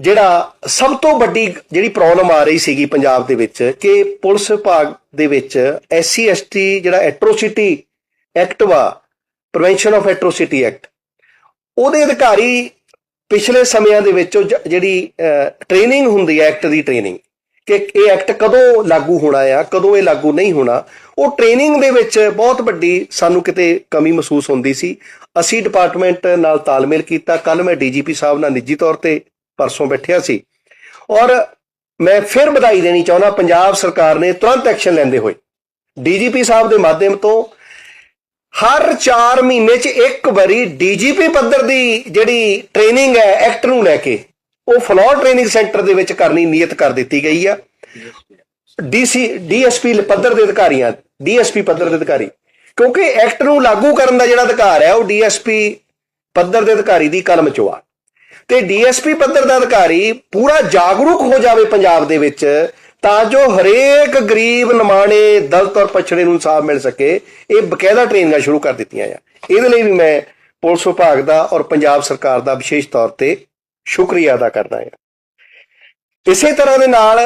ਜਿਹੜਾ ਸਭ ਤੋਂ ਵੱਡੀ ਜਿਹੜੀ ਪ੍ਰੋਬਲਮ ਆ ਰਹੀ ਸੀਗੀ ਪੰਜਾਬ ਦੇ ਵਿੱਚ ਕਿ ਪੁਲਿਸ ਵਿਭਾਗ ਦੇ ਵਿੱਚ ਐਸਸੀ ਐਸਟੀ ਜਿਹੜਾ ਐਟਰੋਸਿਟੀ ਐਕਟ ਵਾ ਪ੍ਰੀਵੈਂਸ਼ਨ ਆਫ ਐਟਰੋਸਿਟੀ ਐਕਟ ਉਹਦੇ ਅਧਿਕਾਰੀ ਪਿਛਲੇ ਸਮਿਆਂ ਦੇ ਵਿੱਚ ਉਹ ਜ- ਜਿਹੜੀ ਟ੍ਰੇਨਿੰਗ ਹੁੰਦੀ ਹੈ ਐਕਟ ਦੀ ਟ੍ਰੇਨਿੰਗ ਕਿ ਇਹ ਐਕਟ ਕਦੋਂ ਲਾਗੂ ਹੋਣਾ ਆ, ਕਦੋਂ ਇਹ ਲਾਗੂ ਨਹੀਂ ਹੋਣਾ, ਉਹ ਟ੍ਰੇਨਿੰਗ ਦੇ ਵਿੱਚ ਬਹੁਤ ਵੱਡੀ ਸਾਨੂੰ ਕਿਤੇ ਕਮੀ ਮਹਿਸੂਸ ਹੁੰਦੀ ਸੀ। ਅਸੀਂ ਡਿਪਾਰਟਮੈਂਟ ਨਾਲ ਤਾਲਮੇਲ ਕੀਤਾ ਕੱਲ ਮੈਂ ਡੀਜੀਪੀ ਸਾਹਿਬ ਨਾਲ ਨਿੱਜੀ ਤੌਰ ਤੇ ਪਰਸੋਂ ਬੈਠਿਆ ਸੀ। ਔਰ ਮੈਂ ਫਿਰ ਵਧਾਈ ਦੇਣੀ ਚਾਹੁੰਦਾ, ਪੰਜਾਬ ਸਰਕਾਰ ਨੇ ਤੁਰੰਤ ਐਕਸ਼ਨ ਲੈਂਦੇ ਹੋਏ। ਡੀਜੀਪੀ ਸਾਹਿਬ ਦੇ ਮਾਧਿਅਮ ਤੋਂ ਹਰ 4 ਮਹੀਨੇ 'ਚ ਇੱਕ ਵਾਰੀ ਡੀਜੀਪੀ ਪੱਧਰ ਦੀ ਜਿਹੜੀ ਟ੍ਰੇਨਿੰਗ ਹੈ, ਐਕਟ ਨੂੰ ਲੈ ਕੇ, ਉਹ ਫਲੋਰ ਟ੍ਰੇਨਿੰਗ ਸੈਂਟਰ ਦੇ ਵਿੱਚ ਕਰਨੀ ਨੀਅਤ ਕਰ ਦਿੱਤੀ ਗਈ ਆ। ਡੀਸੀ, ਡੀਐਸਪੀ ਪੱਧਰ ਦੇ ਅਧਿਕਾਰੀਆਂ, ਡੀਐਸਪੀ ਪੱਧਰ ਦੇ ਅਧਿਕਾਰੀ, ਕਿਉਂਕਿ ਐਕਟ ਨੂੰ ਲਾਗੂ ਕਰਨ ਦਾ ਜਿਹੜਾ ਅਧਿਕਾਰ ਹੈ, ਉਹ ਡੀਐਸਪੀ ਪੱਧਰ ਦੇ ਅਧਿਕਾਰੀ ਦੀ ਕਲਮ 'ਚ ਆ। ਤੇ ਡੀਐਸਪੀ ਪੱਧਰ ਦਾ ਅਧਿਕਾਰੀ ਪੂਰਾ ਜਾਗਰੂਕ ਹੋ ਜਾਵੇ ਪੰਜਾਬ ਦੇ ਵਿੱਚ, ਤਾਂ ਜੋ ਹਰੇਕ ਗਰੀਬ, ਨਿਮਾਣੇ, ਦਲਤ ਔਰ ਪਛੜੇ ਨੂੰ ਇਨਸਾਫ ਮਿਲ ਸਕੇ, ਇਹ ਬਕਾਇਦਾ ਟ੍ਰੇਨਿੰਗਾਂ ਸ਼ੁਰੂ ਕਰ ਦਿੱਤੀਆਂ ਆ। ਇਹਦੇ ਲਈ ਵੀ ਮੈਂ ਪੁਲਿਸ ਵਿਭਾਗ ਦਾ ਔਰ ਪੰਜਾਬ ਸਰਕਾਰ ਦਾ ਵਿਸ਼ੇਸ਼ ਤੌਰ ਤੇ ਸ਼ੁਕਰੀਆ ਅਦਾ ਕਰਦਾ ਹਾਂ ਇਸੇ ਤਰ੍ਹਾਂ ਦੇ ਨਾਲ